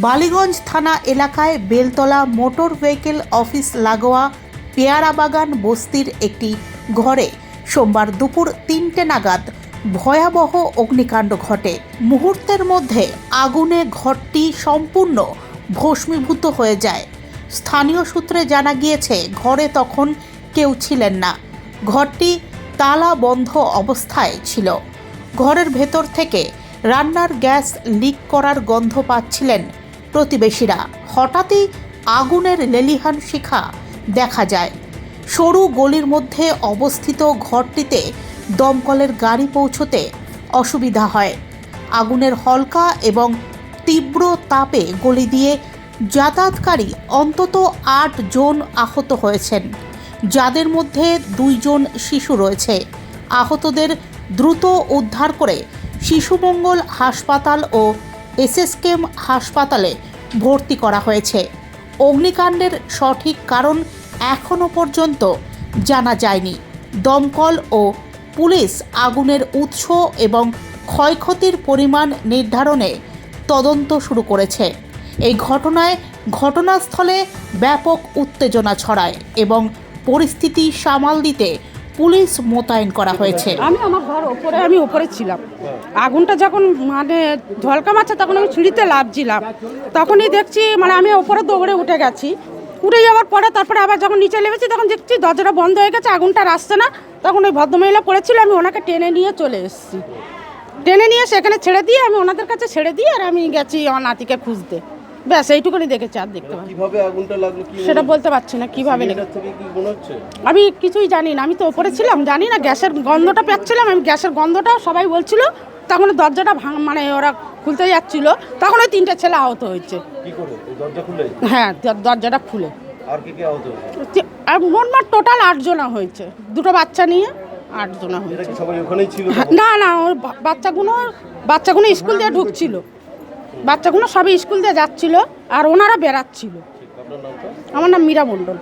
বালিগঞ্জ থানা এলাকায় Beltala motor vehicle office লাগোয়া পেয়ারা বাগান বস্তির একটি ঘরে সোমবার দুপুর তিনটে নাগাদ ভয়াবহ অগ্নিকাণ্ড ঘটে। মুহূর্তের মধ্যে আগুনে ঘরটি সম্পূর্ণ ভস্মীভূত হয়ে যায়। স্থানীয় সূত্রে জানা গিয়েছে, ঘরে তখন কেউ ছিলেন না। ঘরটি তালা বন্ধ অবস্থায় ছিল। ঘরের ভেতর থেকে রান্নার গ্যাস লিক করার গন্ধ পাচ্ছিলেন প্রতিবেশীরা। হঠাৎই আগুনের লেলিহান শিখা দেখা যায়। সরু গলির মধ্যে অবস্থিত ঘরটিতে দমকলের গাড়ি পৌঁছতে অসুবিধা হয়। আগুনের হলকা এবং তীব্র তাপে গলি দিয়ে যাতায়াতকারী অন্তত আট জন আহত হয়েছেন। যাদের মধ্যে দুইজন শিশু রয়েছে। আহতদের দ্রুত উদ্ধার করে শিশুমঙ্গল হাসপাতাল ও এসএসকেএম হাসপাতালে ভর্তি করা হয়েছে। অগ্নিকাণ্ডের সঠিক কারণ এখনও পর্যন্ত জানা যায়নি। দমকল ও পুলিশ আগুনের উৎস এবং ক্ষয়ক্ষতির পরিমাণ নির্ধারণে তদন্ত শুরু করেছে। এই ঘটনায় ঘটনাস্থলে ব্যাপক উত্তেজনা ছড়ায় এবং পরিস্থিতি সামাল দিতে পুলিশ মোতায়েন করা হয়েছে। আমি আমার ঘর ওপরে, আমি ওপরে ছিলাম। আগুনটা যখন মানে ঝলকা মারছে, তখন আমি সিঁড়িতে লাভছিলাম তখনই দেখছি মানে আমি ওপরে দৌড়ে উঠে গেছি। উঠে যাওয়ার পরে তারপরে আবার যখন নিচে নেমেছি, তখন দেখছি দরজাটা বন্ধ হয়ে গেছে, আগুনটা আসছে না। তখন ওই ভদ্রমহিলা পড়েছিল, আমি ওনাকে টেনে নিয়ে চলে এসেছি। টেনে নিয়ে সেখানে ছেড়ে দিয়ে আমি ওনাদের কাছে ছেড়ে দিয়ে আর আমি গেছি আমার নাতিকে খুঁজতে। ব্যাস এইটুকুনি দেখেছি আর দেখতে পাই কীভাবে আগুনটা লাগল কি সেটা বলতে পারছি না কীভাবে লেগে থেকে কি মনে হচ্ছে? আমি কিছুই জানি না আমি তো ওপরে ছিলাম জানি না গ্যাসের গন্ধটা পাচ্ছিলাম আমি গ্যাসের গন্ধটা সবাই বলছিল তখন দরজাটা ভাঙ মানে ওরা খুলতে যাচ্ছিল তখন ওই তিনটে ছেলে আহত হয়েছে। কি করে? দরজা খুলে? হ্যাঁ দরজাটা খুলে। আর কি কি আহত হয়েছে? আর মোটমাট টোটাল আটজনা হয়েছে দুটো বাচ্চা নিয়ে আটজনা হয়েছে। সবাই ওখানেই ছিল হ্যাঁ, না না ওর বাচ্চাগুলো বাচ্চাগুলো স্কুল দিয়ে ঢুকছিল। বাচ্চাগুলো সবই স্কুল দিয়ে যাচ্ছিল আর ওনারা নামটা? আমার নাম মীরা মণ্ডল।